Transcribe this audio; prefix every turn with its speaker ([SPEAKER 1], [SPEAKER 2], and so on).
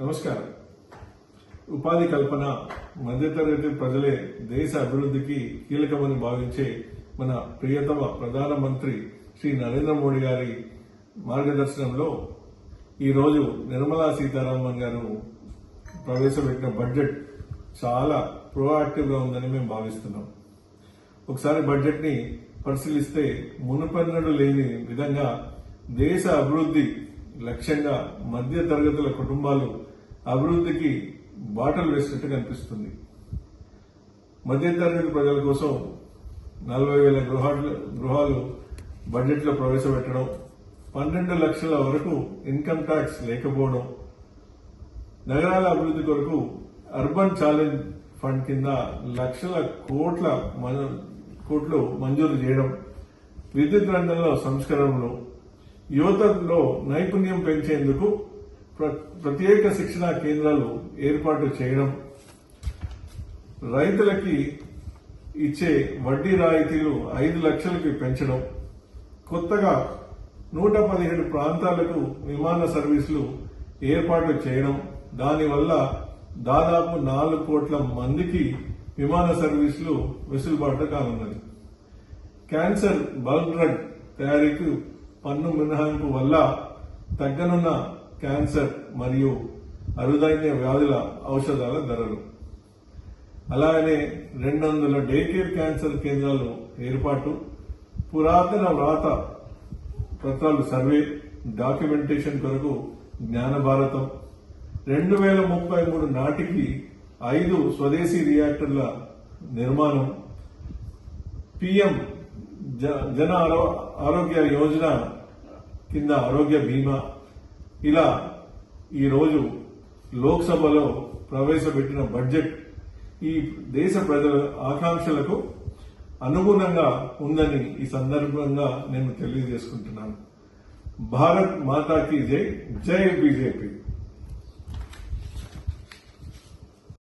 [SPEAKER 1] నమస్కారం. ఉపాధి కల్పన మధ్యతరగతి ప్రజలే దేశ అభివృద్ధికి కీలకమని భావించే మన ప్రియతమ ప్రధానమంత్రి శ్రీ నరేంద్ర మోడీ గారి మార్గదర్శనంలో ఈరోజు నిర్మలా సీతారామన్ గారు ప్రవేశపెట్టిన బడ్జెట్ చాలా ప్రోయాక్టివ్గా ఉందని మేము భావిస్తున్నాం. ఒకసారి బడ్జెట్ని పరిశీలిస్తే మునుపెన్నడు లేని విధంగా దేశ అభివృద్ధి లక్ష్యంగా మధ్య తరగతుల కుటుంబాలు అభివృద్ధికి బాటలు వేసినట్టు కనిపిస్తుంది మధ్య తరగతి ప్రజల కోసం నలభై వేల గృహాలు గృహాలు బడ్జెట్లో ప్రవేశపెట్టడం పన్నెండు లక్షల వరకు ఇన్కమ్ ట్యాక్స్ లేకపోవడం నగరాల అభివృద్ధి కొరకు అర్బన్ ఛాలెంజ్ ఫండ్ కింద లక్షల కోట్ల కోట్లు మంజూరు చేయడం విద్యుత్ రంగంలో సంస్కరణలు యువతలో నైపుణ్యం పెంచేందుకు ప్ర- ప్రత్యేక శిక్షణా కేంద్రాలు ఏర్పాటు చేయడం రైతులకి ఇచ్చే వడ్డీ రాయితీలు ఐదు లక్షలకి పెంచడం కొత్తగా నూట పదిహేడు ప్రాంతాలకు విమాన సర్వీసులు ఏర్పాటు చేయడం దానివల్ల దాదాపు నాలుగు కోట్ల మందికి విమాన సర్వీసులు వెసులుబాటు కానున్నది క్యాన్సర్ బల్క్ డ్రగ్ తయారీకి పన్ను మినహాయింపు వల్ల తగ్గనున్న క్యాన్సర్ మరియు అరుదైన వ్యాధుల ఔషధాల ధరలు. అలాగనే రెండు వందల డే కేర్ క్యాన్సర్ కేంద్రాలు ఏర్పాటు పురాతన వ్రాత పత్రాలు సర్వే డాక్యుమెంటేషన్ కొరకు జ్ఞాన భారతం రెండు వేల ముప్పై మూడు నాటికి ఐదు స్వదేశీ రియాక్టర్ల నిర్మాణం పిఎం జన ఆరో- ఆరోగ్య యోజన కింద ఆరోగ్య బీమా. ఇలా ఈరోజు లోక్సభలో ప్రవేశపెట్టిన బడ్జెట్ ఈ దేశ ప్రజల ఆకాంక్షలకు అనుగుణంగా ఉందని ఈ సందర్భంగా నేను తెలియజేసుకుంటున్నాను. భారత్ మాతాకి జై జై బీజేపీ.